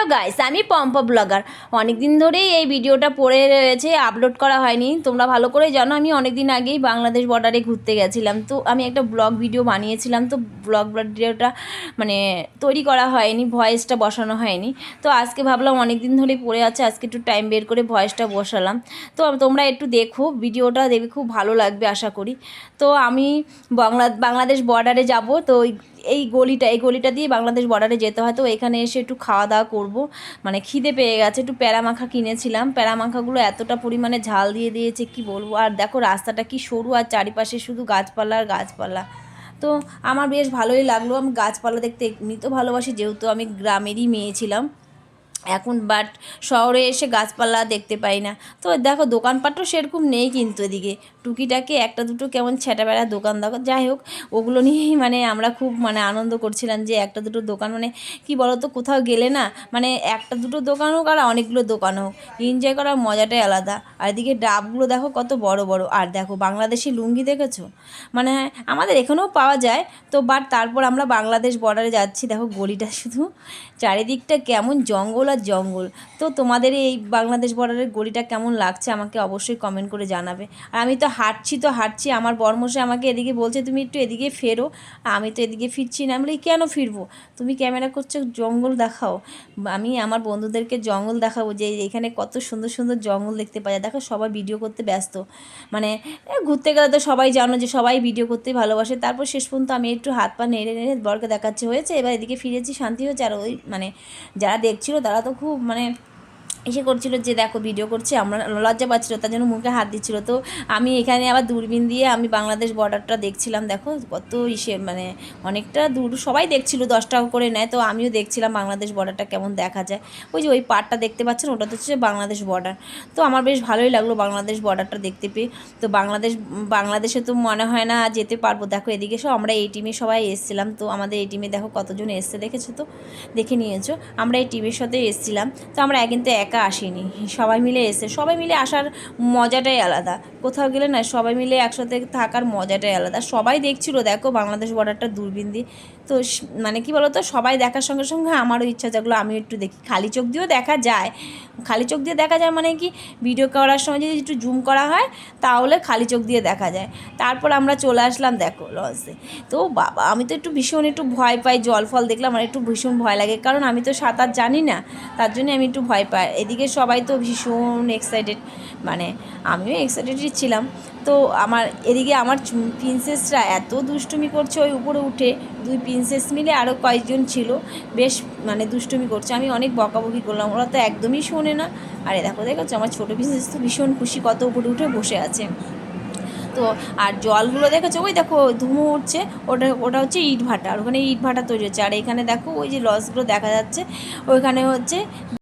Hello guys আমি Pampa blogger. অনেক দিন ধরেই এই ভিডিওটা পড়ে রয়েছে আপলোড করা হয়নি। তোমরা ভালো করে জানো, আমি অনেক দিন আগেই বাংলাদেশ বর্ডারে ঘুরতে গেছিলাম। তো আমি একটা ব্লগ ভিডিও বানিয়েছিলাম, তো ব্লগ ভিডিওটা মানে তৈরি করা হয়নি ভয়েসটা বসানো হয়নি। তো আজকে ভাবলাম অনেক দিন ধরেই পড়ে আছে, আজকে একটু টাইম বের করে ভয়েসটা বসালাম। তো তোমরা একটু দেখো ভিডিওটা দেখে খুব ভালো লাগবে, আশা করি। তো আমি বাংলা, বাংলাদেশ বর্ডারে যাব, তো এই গলিটা এই গলিটা দিয়ে বাংলাদেশ বর্ডারে যেতে হয়। তো এখানে এসে একটু খাওয়া দাওয়া করব। মানে খিদে পেয়ে গেছে, একটু প্যারামাখা কিনেছিলাম। প্যারামাখাগুলো এতটা পরিমাণে ঝাল দিয়ে দিয়েছে, কি বলব? আর দেখো রাস্তাটা কি সরু, আর চারিপাশে শুধু গাছপালা আর গাছপালা। তো আমার বেশ ভালোই লাগল। আমি গাছপালা দেখতে এমনি তো ভালোবাসি, যেহেতু আমি গ্রামেরই মেয়ে ছিলাম। এখন বাট শহরে এসে গাছপালা দেখতে পাই না। তো দেখো, দোকানপাটও সেরকম নেই কিন্তু এদিকে। টুকিটাকে একটা দুটো কেমন ছেঁটা বেড়া দোকান দেখো। যাই হোক, ওগুলো নিয়েই মানে আমরা খুব মানে আনন্দ করছিলাম যে একটা দুটো দোকান মানে কি বলতো, কোথাও গেলে না মানে একটা দুটো দোকান হোক আর অনেকগুলো দোকান হোক এনজয় করার মজাটাই আলাদা। আর এদিকে ডাবগুলো দেখো কত বড় বড়। আর দেখো, বাংলাদেশি লুঙ্গি দেখেছ? মানে আমাদের এখানেও পাওয়া যায়। তো বাট তারপর আমরা বাংলাদেশ বর্ডারে যাচ্ছি। দেখো, গলিটা শুধু চারিদিকটা কেমন জঙ্গল আর জঙ্গল। তো তোমাদের এই বাংলাদেশ বর্ডারের গলিটা কেমন লাগছে আমাকে অবশ্যই কমেন্ট করে জানাবে। আর আমি তো হাঁটছি তো হাঁটছি, আমার বর্মশে আমাকে এদিকে বলছে, তুমি একটু এদিকে ফেরো, আমি তো এদিকে ফিরছি না। আমি বলি, কেন ফিরবো? তুমি ক্যামেরা করছ, জঙ্গল দেখাও। আমি আমার বন্ধুদেরকে জঙ্গল দেখাবো, যে এখানে কত সুন্দর সুন্দর জঙ্গল দেখতে পাওয়া যায়। দেখো, সবাই ভিডিও করতে ব্যস্ত। মানে ঘুরতে গেলে তো সবাই জানো যে সবাই ভিডিও করতেই ভালোবাসে। তারপর শেষ পর্যন্ত আমি একটু হাত পা নেড়ে নেড়ে বরকে দেখাচ্ছে, হয়েছে? এবার এদিকে ফিরেছি, শান্তি হয়েছে? আর ওই মানে যারা দেখছিল তারা তো খুব মানে এসে করছিল যে, দেখো ভিডিও করছে, আমরা লজ্জা পাচ্ছিলো, তার জন্য মুখে হাত দিচ্ছিল। তো আমি এখানে আবার দূরবীন দিয়ে আমি বাংলাদেশ বর্ডারটা দেখছিলাম, দেখো, কত ইসে মানে অনেকটা দূর, সবাই দেখছিল, দশ টাকা করে নেয়, তো আমিও দেখছিলাম বাংলাদেশ বর্ডারটা কেমন দেখা যায়। ওই যে, ওই পার্টটা দেখতে পাচ্ছেন, ওটা তো হচ্ছে বাংলাদেশ বর্ডার তো আমার বেশ ভালোই লাগল বাংলাদেশ বর্ডারটা দেখতে পেয়ে। তো বাংলাদেশ, বাংলাদেশে তো মনে হয় না যেতে পারব। দেখো, এদিকে সব আমরা এই টিমে সবাই এসেছিলাম। তো আমাদের এই টিমে দেখো কতজন এসছে, দেখেছ তো? দেখে নিয়েছো। আমরা এই টিমের সাথে এসেছিলাম। তো আমরা কিন্তু একা আসিনি। সবাই মিলে এসে, সবাই মিলে আসার মজাটাই আলাদা। কোথাও গেলে না সবাই মিলে একসাথে থাকার মজাটাই আলাদা। সবাই দেখছিল, দেখো বাংলাদেশ বর্ডারটা দূরবীন দিয়ে তো মানে কি বলতো, সবাই দেখার সঙ্গে সঙ্গে আমারও ইচ্ছা জাগলো, আমিও একটু দেখি। খালি চোখ দিয়েও দেখা যায়। খালি চোখ দিয়ে দেখা যায় মানে কি ভিডিও করার সময় যদি একটু জুম করা হয়, তাহলে খালি চোখ দিয়ে দেখা যায়। তারপর আমরা চলে আসলাম, দেখো লসে তো বাবা, আমি তো একটু ভীষণ একটু ভয় পাই, জল ফল দেখলে আমার একটু ভীষণ ভয় লাগে। কারণ আমি তো সাঁতার জানি না, তার জন্য আমি একটু ভয় পাই। এদিকে সবাই তো ভীষণ এক্সাইটেড মানে আমিও এক্সাইটেডই ছিলাম। তো আমার, এদিকে আমার প্রিন্সেসরা এত দুষ্টুমি করছে ওই উপরে উঠে। দুই প্রিন্সেস মিলে আরও কয়েকজন ছিল। বেশ মানে দুষ্টুমি করছে। আমি অনেক বকাবকি করলাম। ওরা তো একদমই শোনে না। আরে দেখো দেখো আমার ছোটো প্রিন্সেস তো ভীষণ খুশি কত উপরে উঠে বসে আছে। তো, আর জলগুলো দেখেছ? ওই দেখো, ধুমো উঠছে। ওটা ওটা হচ্ছে ইট ভাটা আর ওখানে ইট ভাটা তৈরি হচ্ছে। আর এখানে দেখো, ওই যে লসগুলো দেখা যাচ্ছে। ওইখানে হচ্ছে